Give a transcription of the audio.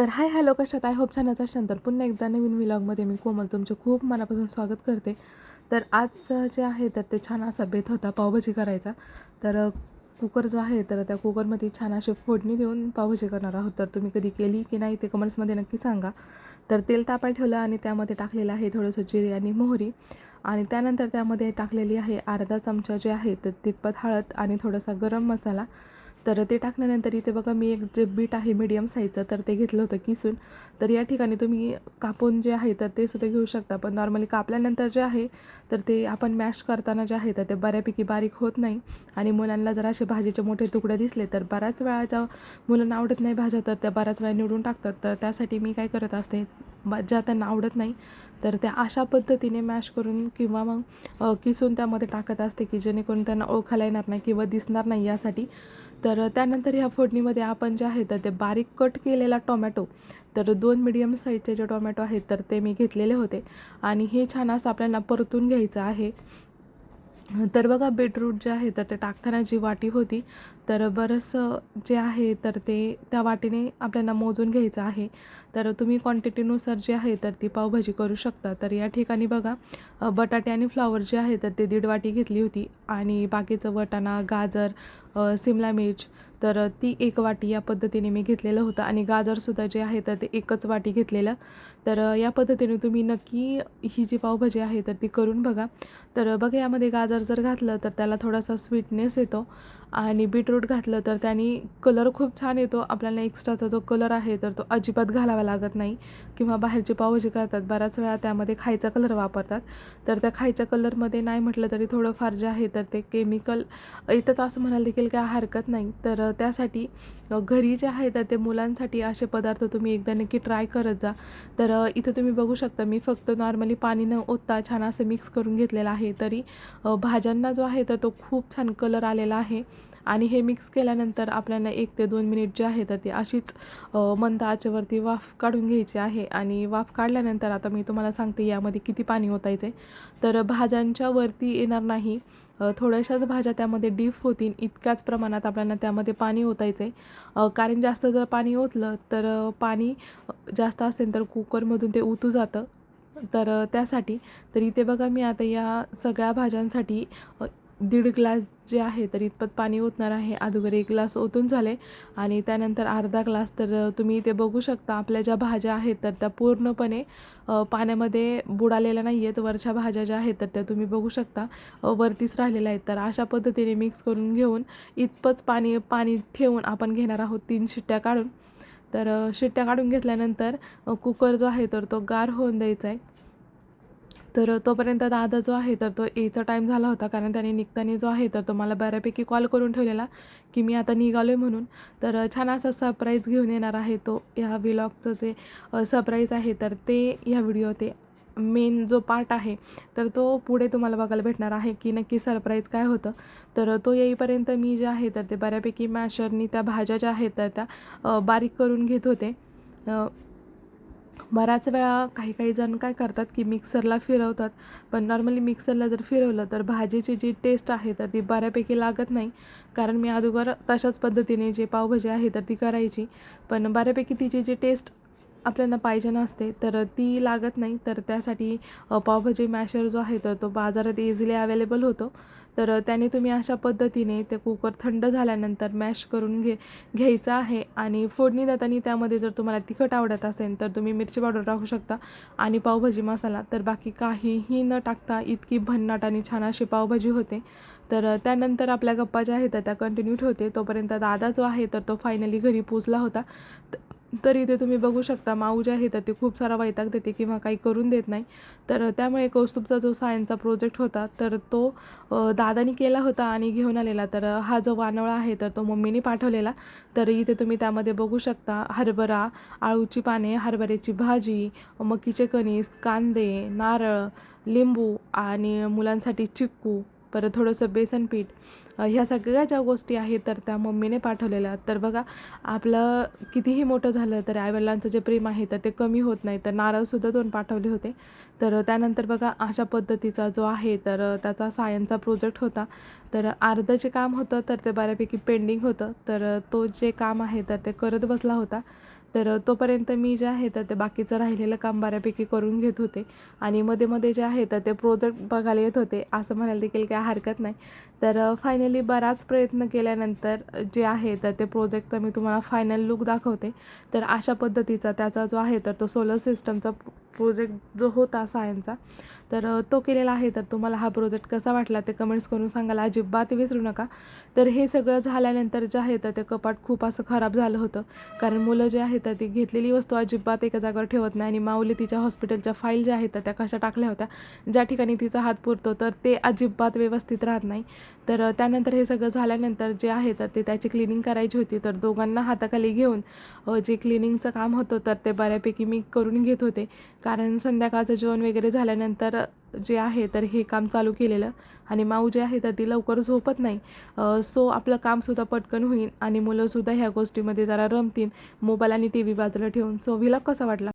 तर hi hello कशात I hope छानच असाल. तर पुन्हा एकदा नवीन व्लॉगमध्ये मी कोमल तुमचे खूप मनापासून स्वागत करते. तर आजचं जे आहे तर ते छान असा बेत होता पावभाजी करायचा. तर कुकर जो आहे तर त्या कुकरमध्ये छान अशी फोडणी देऊन पावभाजी करणार आहोत. तर तुम्ही कधी केली की नाही ते कमेंट्समध्ये नक्की सांगा. तर तेल तापाय ठेवलं आणि त्यामध्ये टाकलेलं आहे थोडंसं जिरे आणि मोहरी. आणि त्यानंतर त्यामध्ये टाकलेली आहे अर्धा चमचा जे आहे तर तितपत हळद आणि थोडासा गरम मसाला. तर ते टाकल्यानंतर इथे बघा मी एक जे बीट आहे मीडियम साईजचं तर ते घेतलं होतं किसून. तर या ठिकाणी तुम्ही कापून जे आहे तर ते सुद्धा घेऊ शकता. पण नॉर्मली कापल्यानंतर जे आहे तर ते आपण मॅश करताना जे आहे तर ते बऱ्यापैकी बारीक होत नाही. आणि मुलांना जर असे भाजीचे मोठे तुकडे दिसले तर बऱ्याच वेळा ज्या मुलांना आवडत नाही भाज्या तर त्या बऱ्याच वेळा निवडून टाकतात. तर त्यासाठी मी काय करत असते ज्या त्यांना आवडत नाही तर त्या अशा पद्धतीने मॅश करून किंवा मग किसून त्यामध्ये टाकत असते की जेणेकरून त्यांना ओळखायला येणार नाही किंवा दिसणार नाही यासाठी. तर त्यानंतर ह्या फोडणीमध्ये आपण जे आहे तर ते बारीक कट केलेला टोमॅटो तर दोन मिडियम साईजचे जे टोमॅटो आहेत तर ते मी घेतलेले होते. आणि हे छान असं आपल्याला परतून घ्यायचं आहे. तर बघा बीटरूट जे आहे तर ते टाकताना जी वाटी होती. तर बरंचसं जे आहे तर ते त्या वाटीने आपल्याला मोजून घ्यायचं आहे. तर तुम्ही क्वांटिटीनुसार जे आहे तर ती पावभाजी करू शकता. तर या ठिकाणी बघा बटाटे आणि फ्लावर जे आहे तर ते दीड वाटी घेतली होती. आणि बाकीचं वटाणा गाजर सिमला मिर्च. तर ती एक वाटी या पद्धतीने मी घेतलेलं होतं आणि गाजरसुद्धा जे आहे तर ते एकच वाटी घेतलेलं. तर या पद्धतीने तुम्ही नक्की ही जी पावभाजी आहे तर ती करून बघा. तर बघा यामध्ये गाजर जर घातलं तर त्याला थोडासा स्वीटनेस येतो. आणि बीटरूट घातलं तर त्याने कलर खूप छान येतो. आपल्याला एक्स्ट्राचा जो कलर आहे तर तो अजिबात घालावा लागत नाही किंवा बाहेरची पावभाजी करतात. बऱ्याच वेळा त्यामध्ये खायचा कलर वापरतात. तर त्या खायच्या कलरमध्ये नाही म्हटलं तरी थोडंफार जे आहे तर ते केमिकल इथंच असं म्हणायला देखील काय हरकत नाही. तर त्यासाठी घरी जे आहे तर ते मुलांसाठी असे पदार्थ तुम्ही एकदा नक्की ट्राय करत जा. तर इथं तुम्ही बघू शकता मी फक्त नॉर्मली पाणी न ओतता छान असं मिक्स करून घेतलेलं आहे. तरी भाज्यांना जो आहे तर तो खूप छान कलर आलेला आहे. आणि हे मिक्स केल्यानंतर आपल्याला एक ते दोन मिनिट जे आहे तर ती अशीच मंद आचेवरती वाफ काढून घ्यायची आहे. आणि वाफ काढल्यानंतर आता मी तुम्हाला सांगते यामध्ये किती पाणी ओतायचं. आहे तर भाज्यांच्या वरती येणार नाही. थोड्याशाच भाज्या त्यामध्ये डीप होतील. इतक्याच प्रमाणात आपल्याला त्यामध्ये पाणी ओतायचं. आहे कारण जास्त जर पाणी ओतलं तर पाणी जास्त असेल तर कुकरमधून ते उतू जातं. तर त्यासाठी तर इथे बघा मी आता या सगळ्या भाज्यांसाठी दीड ग्लास जे आहे तर इतपत पाणी ओतणार आहे. अगोदर एक ग्लास ओतून झाले आणि त्यानंतर अर्धा ग्लास तर तुम्ही इथे बघू शकता आपल्या ज्या भाज्या आहेत तर त्या पूर्णपणे पाण्यामध्ये बुडालेल्या नाही आहेत वरच्या भाज्या ज्या आहेत तर त्या तुम्ही बघू शकता वरतीच राहिलेल्या आहेत. तर अशा पद्धतीने मिक्स करून घेऊन इतपंच पाणी पाणी ठेवून आपण घेणार आहोत तीन शिट्ट्या काढून. तर शिट्ट्या काढून घेतल्यानंतर कुकर जो आहे तर तो गार होऊन द्यायचा आहे. तर तोपर्यंत दादा जो आहे तर तो एचा टाईम झाला होता. कारण त्याने निघताना जो आहे तर तो मला बऱ्यापैकी कॉल करून ठेवलेला की मी आता निघालो आहे म्हणून. तर छान असा सरप्राईज घेऊन येणार आहे तो ह्या विलॉगचं जे सरप्राईज आहे. तर ते ह्या व्हिडिओ ते मेन जो पार्ट आहे तर तो पुढे तुम्हाला बघायला भेटणार आहे की नक्की सरप्राईज काय होतं. तर तो येईपर्यंत मी जे आहे तर ते बऱ्यापैकी मॅशरनी त्या भाज्या ज्या आहेत तर त्या बारीक करून घेत होते. बऱ्याच वेळा काही काही जण काय करतात की मिक्सरला फिरवतात. पण नॉर्मली मिक्सरला जर फिरवलं तर भाजीची जी टेस्ट आहे तर ती बऱ्यापैकी लागत नाही. कारण मी अगोदर तशाच पद्धतीने जे पावभाजी आहे तर ती करायची. पण बऱ्यापैकी तिची जी टेस्ट आपल्याला पाहिजे नसते तर ती लागत नाही. तर त्यासाठी पावभाजी मॅशर जो आहे तर तो बाजारात इझिली अवेलेबल होतो. तर त्याने तुम्ही अशा पद्धतीने ते कुकर थंड झाल्यानंतर मॅश करून घे घ्यायचं आहे आणि फोडणी देताना त्यामध्ये जर तुम्हाला तिखट आवडत असेल तर तुम्ही मिरची पावडर टाकू शकता आणि पावभाजी मसाला. तर बाकी काहीही न टाकता इतकी भन्नाट आणि छान अशी पावभाजी होते. तर त्यानंतर आपल्या गप्पा ज्या आहेत त्या कंटिन्यू ठेवते. तोपर्यंत दादा जो आहे तर तो फायनली घरी पोचला होता. तर इथे तुम्ही बघू शकता. माऊ जे आहे तर ते खूप सारा वैताग देते किंवा काही करून देत नाही. तर त्यामुळे कौस्तुभचा जो सायन्सचा प्रोजेक्ट होता तर तो दादानी केला होता आणि घेऊन आलेला. तर हा जो वानवळा आहे तर तो मम्मीने पाठवलेला. तर इथे तुम्ही त्यामध्ये बघू शकता हरभरा आळूची पाने हरभऱ्याची भाजी मकीचे कणीस कांदे नारळ लिंबू आणि मुलांसाठी चिक्कू. परत थोडंसं बेसन पीठ ह्या सगळ्या ज्या गोष्टी आहेत तर त्या मम्मीने पाठवलेल्या. तर बघा आपलं कितीही मोठं झालं तर आईवडिलांचं जे प्रेम आहे तर ते कमी होत नाही. तर नारळसुद्धा दोन पाठवले होते. तर त्यानंतर बघा अशा पद्धतीचा जो आहे तर त्याचा सायन्सचा प्रोजेक्ट होता. तर अर्धं जे काम होतं तर ते बऱ्यापैकी पेंडिंग होतं. तर तो जे काम आहे तर ते करत बसला होता. तर तोपर्यंत मी जे आहे तर ते बाकीचं राहिलेलं काम बऱ्यापैकी करून घेत होते. आणि मध्ये मध्ये जे आहे तर ते प्रोजेक्ट बघायला येत होते. असं म्हणायला देखील काही हरकत नाही. तर फायनली बराच प्रयत्न केल्यानंतर जे आहे तर ते प्रोजेक्टचा मी तुम्हाला फायनल लुक दाखवते. तर अशा पद्धतीचा त्याचा जो आहे तर तो सोलर सिस्टमचा प्रोजेक्ट जो होता सायन्सचा तर तो केलेला आहे. तर तुम्हाला हा प्रोजेक्ट कसा वाटला ते कमेंट्स करून सांगायला अजिबात विसरू नका. तर हे सगळं झाल्यानंतर जे आहे तर ते कपाट खूप असं खराब झालं होतं. कारण मुलं जे आहेत तर ती घेतलेली वस्तू अजिबात एका जागेवर ठेवत नाही. आणि माऊली तिच्या हॉस्पिटलच्या फाईल ज्या आहेत तर त्या कशा टाकल्या होत्या ज्या ठिकाणी तिचा हात पुरतो तर ते अजिबात व्यवस्थित राहत नाही. तर त्यानंतर हे सगळं झाल्यानंतर जे आहे तर ते त्याची क्लिनिंग करायची होती. तर दोघांना हाताखाली घेऊन जे क्लिनिंगचं काम होतं तर ते बऱ्यापैकी मी करून घेत होते. कारण संध्याकाळचं जेवण वगैरे झाल्यानंतर जे आहे तर हे काम चालू केलेलं. आणि माऊ जे आहे तर ती लवकर झोपत नाही. सो आपलं कामसुद्धा पटकन होईल आणि मुलंसुद्धा ह्या गोष्टीमध्ये जरा रमतील. मोबाईल आणि टी व्ही बाजूला ठेवून. सो व्हिलॉग कसा वाटला?